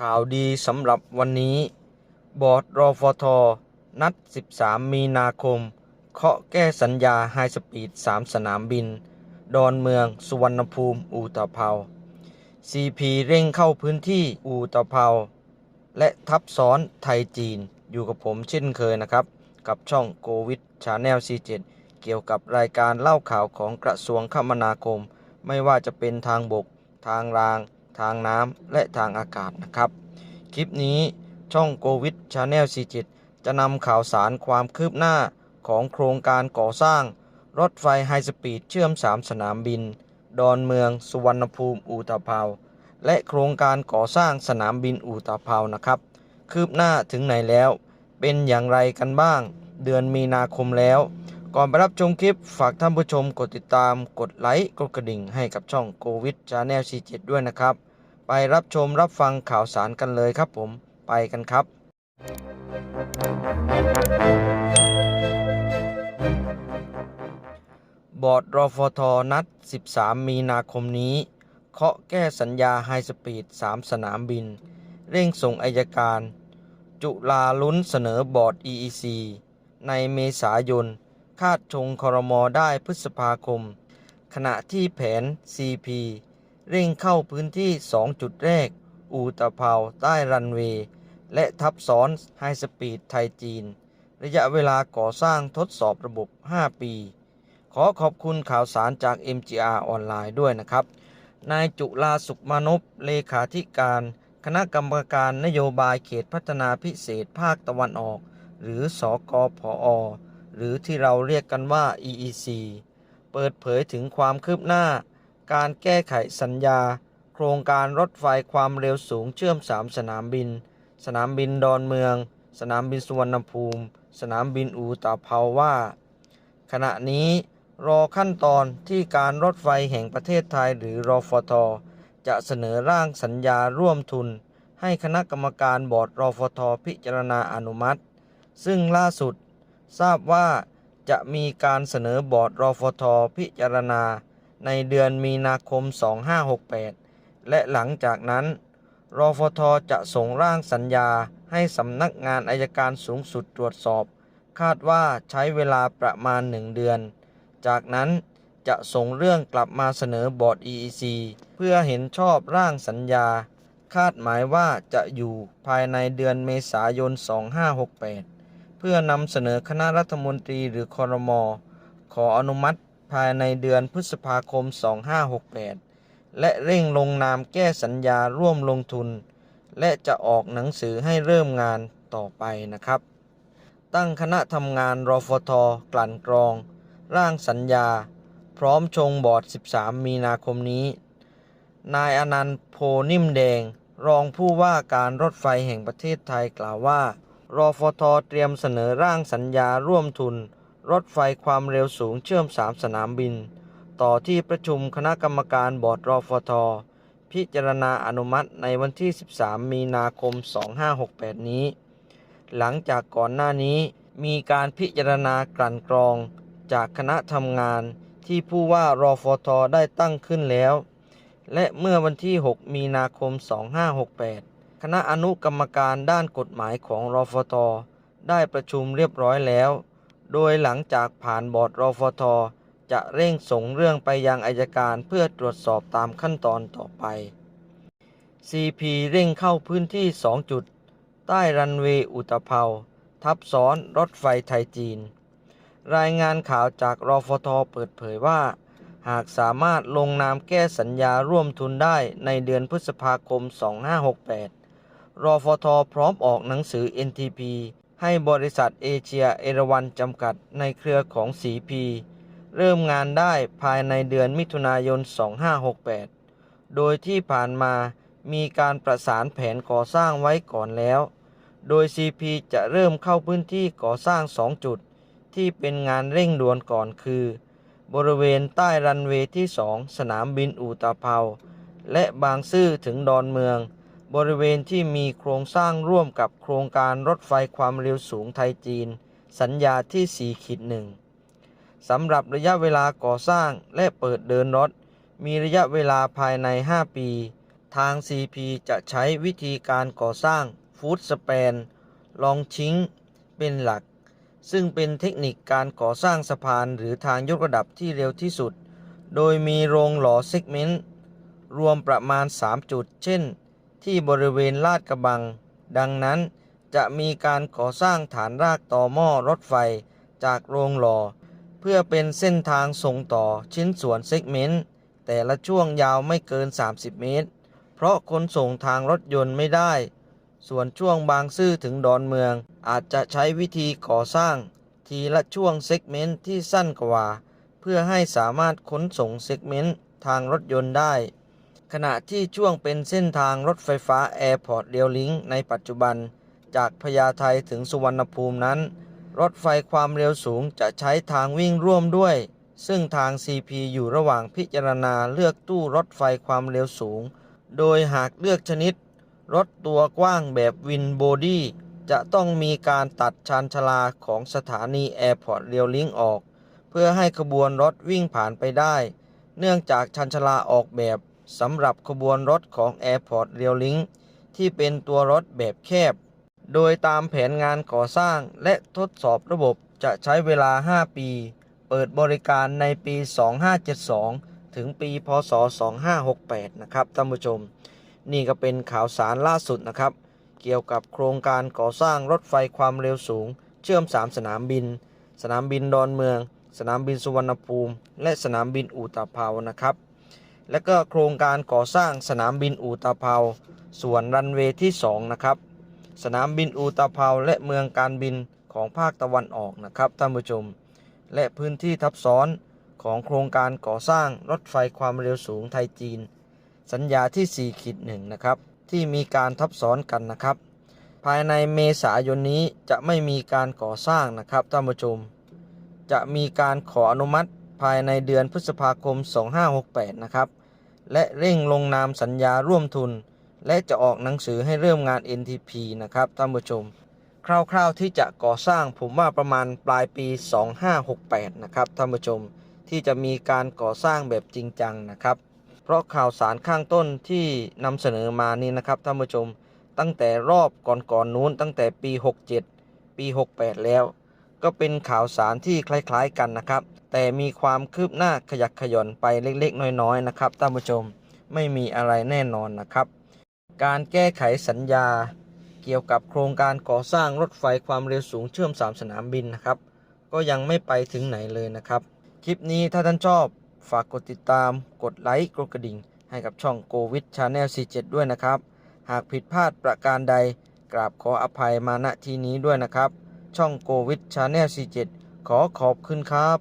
ข่าวดีสำหรับวันนี้ บอร์ดรอฟท นัด 13 มีนาคม เคาะแก้สัญญาไฮสปีด 3 สนามบิน ดอนเมือง สุวรรณภูมิ อูตะเภา CP เร่งเข้าพื้นที่อูตะเภา และทับซ้อนไทยจีน อยู่กับผมเช่นเคยนะครับ กับช่องโกวิดชาแนล C7 เกี่ยวกับรายการเล่าข่าวของกระทรวงคมนาคม ไม่ว่าจะเป็นทางบก ทางราง ทางน้ำและทางอากาศนะครับ คลิปนี้ช่องโกวิดชาแนล C7 จะนำข่าวสารความคืบหน้าของโครงการก่อสร้าง รถไฟไฮสปีดเชื่อม 3 สนามบิน ดอนเมือง สุวรรณภูมิอูตะเภาและโครงการก่อสร้างสนามบินอูตะเภานะครับ คืบหน้าถึงไหนแล้ว เป็นอย่างไรกันบ้าง เดือนมีนาคมแล้วก่อนไปรับชมคลิปฝากท่านผู้ชมกดติดตาม กดไลค์ กดกระดิ่งให้กับช่องโควิดชาแนล C7 ด้วยนะครับ ไปรับชมรับฟังข่าวสารกันเลยครับผมไปกันครับ บอร์ดรอฟทนัด 13 มีนาคมนี้ เคาะแก้สัญญาไฮสปีด 3 สนามบิน เร่งส่งอายการ จุลาลุ้นเสนอบอร์ด EEC ในเมษายน คาดชงคอรมอได้พฤษภาคม ขณะที่แผน CP เร่งเข้าพื้นที่ 2 จุดแรก อูตะเภาใต้รันเวย์ และทับซ้อนไฮสปีดไทยจีน ระยะเวลาก่อสร้างทดสอบระบบ 5 ปี ขอขอบคุณข่าวสารจาก MGR ออนไลน์ด้วยนะครับ นายจุลาสุขมานพเลขาธิการ คณะกรรมการนโยบายเขตพัฒนาพิเศษภาคตะวันออก หรือสอกอพออหรือที่เราเรียกกันว่า EEC เปิดเผยถึงความคืบหน้า การแก้ไขสัญญา โครงการรถไฟความเร็วสูงเชื่อม 3 สนามบิน สนามบินดอนเมือง สนามบินสุวรรณภูมิ สนามบินอูตาเภาว่า ขณะนี้รอขั้นตอนที่การรถไฟแห่งประเทศไทยหรือรอฟท จะเสนอร่างสัญญาร่วมทุน ให้คณะกรรมการบอร์ดรอฟท พิจารณาอนุมัติ ซึ่งล่าสุด ทราบว่าจะมีการเสนอบอร์ดรอฟท พิจารณา ในเดือนมีนาคม 2568 และหลังจากนั้นรอฟทจะส่งร่างสัญญาให้สำนักงานอายการสูงสุดตรวจสอบ คาดว่าใช้เวลาประมาณ1เดือน จากนั้นจะส่งเรื่องกลับมาเสนอบอร์ด EEC เพื่อเห็นชอบร่างสัญญา คาดหมายว่าจะอยู่ภายในเดือนเมษายน 2568 เพื่อนำเสนอคณะรัฐมนตรีหรือคอรมอขออนุมัติ ภายในเดือนพฤษภาคม 2568 และเร่งลงนามแก้สัญญาร่วมลงทุน และจะออกหนังสือให้เริ่มงานต่อไปนะครับ ตั้งคณะทำงานรอฟท กลั่นกรอง ร่างสัญญา พร้อมชงบอร์ด 13 มีนาคมนี้ นายอนันต์โพนิ่มแดง รองผู้ว่าการรถไฟแห่งประเทศไทยกล่าวว่ารอฟท เตรียมเสนอร่างสัญญาร่วมทุน รถไฟความเร็วสูงเชื่อม 3 สนามบิน ต่อที่ประชุมคณะกรรมการบอร์ดรอฟท พิจารณาอนุมัติในวันที่ 13 มีนาคม 2568 นี้ หลังจากก่อนหน้านี้มีการพิจารณากลั่นกรอง จากคณะทำงานที่ผู้ว่ารอฟท ได้ตั้งขึ้นแล้ว และเมื่อวันที่ 6 มีนาคม 2568 คณะอนุกรรมการด้านกฎหมายของรอฟท ได้ประชุมเรียบร้อยแล้ว โดยหลังจากผ่านบอร์ดรอฟท จะเร่งส่งเรื่องไปยังอายการเพื่อตรวจสอบตามขั้นตอนต่อไป CP เร่งเข้าพื้นที่ 2 จุด ใต้รันเวย์อุตภเปาทับซ้อนรถไฟไทยจีน รายงานข่าวจากรอฟท เปิดเผยว่า หากสามารถลงนามแก้สัญญาร่วมทุนได้ในเดือนพฤษภาคม 2568รอฟท พร้อมออกหนังสือ NTP ให้บริษัทเอเชียเอราวันจำกัดในเครือของ CP เริ่มงานได้ภายในเดือนมิถุนายน 2568 โดยที่ผ่านมามีการประสานแผนก่อสร้างไว้ก่อนแล้ว โดย CP จะเริ่มเข้าพื้นที่ก่อสร้าง 2 จุด ที่เป็นงานเร่งด่วนก่อนคือ บริเวณใต้รันเวย์ที่ 2 สนามบินอูตาเภา และบางซื่อถึงดอนเมือง บริเวณที่มีโครงสร้างร่วมกับโครงการรถไฟความเร็วสูงไทยจีน สัญญาที่ 4 ขีดหนึ่งสำหรับระยะเวลาก่อสร้างและเปิดเดินรถ มีระยะเวลาภายใน 5 ปี ทาง CP จะใช้วิธีการก่อสร้างฟูดสเปนลองชิงเป็นหลัก ซึ่งเป็นเทคนิคการก่อสร้างสะพานหรือทางยกระดับที่เร็วที่สุด โดยมีโรงหล่อเซกเมนต์ รวมประมาณ 3 จุด เช่น ที่บริเวณลาดกระบัง ดังนั้นจะมีการก่อสร้างฐานรากต่อหม้อรถไฟจากโรงหล่อ เพื่อเป็นเส้นทางส่งต่อชิ้นส่วนเซกเมนต์ แต่ละช่วงยาวไม่เกิน 30 เมตร เพราะขนส่งทางรถยนต์ไม่ได้ ส่วนช่วงบางซื่อถึงดอนเมือง อาจจะใช้วิธีก่อสร้าง ทีละช่วงเซกเมนต์ที่สั้นกว่า เพื่อให้สามารถขนส่งเซกเมนต์ทางรถยนต์ได้ ขณะที่ช่วงเป็นเส้นทางรถไฟฟ้าแอร์พอร์ตเรียวลิงในปัจจุบัน จากพญาไทถึงสุวรรณภูมินั้น รถไฟความเร็วสูงจะใช้ทางวิ่งร่วมด้วย ซึ่งทาง CP อยู่ระหว่างพิจารณาเลือกตู้รถไฟความเร็วสูง โดยหากเลือกชนิด รถตัวกว้างแบบวินโบดี้จะต้องมีการตัดชานชาลาของสถานีแอร์พอร์ตเรียวลิงออก เพื่อให้ขบวนรถวิ่งผ่านไปได้ เนื่องจากชานชาลาออกแบบ สำหรับขบวนรถของ Airport r a i l i n k ที่เป็นตัวรถแบบแคบ โดยตามแผนงานก่อสร้างและทดสอบระบบจะใช้เวลา 5 ปี เปิดบริการในปี 2572 ถึงปีพศ 2568 นะครับท่านผู้ชม นี่ก็เป็นข่าวสารล่าสุดนะครับ เกี่ยวกับโครงการก่อสร้างรถไฟความเร็วสูง เชื่อม 3 สนามบิน สนามบินดอนเมือง สนามบินสุวรรณภูมิ และสนามบินอูตาเภานะครับ และก็โครงการก่อสร้างสนามบินอูตาเภาส่วนรันเวย์ที่ 2 นะครับ สนามบินอูตาเภาและเมืองการบินของภาคตะวันออกนะครับท่านผู้ชม และพื้นที่ทับซ้อนของโครงการก่อสร้างรถไฟความเร็วสูงไทยจีน สัญญาที่4ขีดหนึ่งนะครับ ที่มีการทับซ้อนกันนะครับ ภายในเมษายนนี้จะไม่มีการก่อสร้างนะครับท่านผู้ชม จะมีการขออนุมัติ ภายในเดือนพฤษภาคม 2568 นะครับ และเร่งลงนามสัญญาร่วมทุน และจะออกหนังสือให้เริ่มงาน NTP นะครับท่านผู้ชม คร่าวๆที่จะก่อสร้างผมว่าประมาณปลายปี 2568 นะครับท่านผู้ชม ที่จะมีการก่อสร้างแบบจริงจังนะครับ เพราะข่าวสารข้างต้นที่นำเสนอมานี้นะครับท่านผู้ชม ตั้งแต่รอบก่อนๆนู้นตั้งแต่ปี 67 ปี 68 แล้ว ก็เป็นข่าวสารที่คล้ายๆกันนะครับ แต่มีความคืบหน้าขยักขย่อนไปเล็กๆ น้อยๆนะครับท่านผู้ชมไม่มีอะไรแน่นอนนะครับ การแก้ไขสัญญา เกี่ยวกับโครงการก่อสร้างรถไฟความเร็วสูงเชื่อม 3 สนามบินนะครับ ก็ยังไม่ไปถึงไหนเลยนะครับ คลิปนี้ถ้าท่านชอบฝากกดติดตาม กดไลค์กดกระดิ่ง ให้กับช่อง Go with Channel 47 ด้วยนะครับ หากผิดพลาดประการใดกราบขออภัยมาณที่นี้ด้วยนะครับ ช่องโกวิดชาแนล47 ขอขอบคุณครับ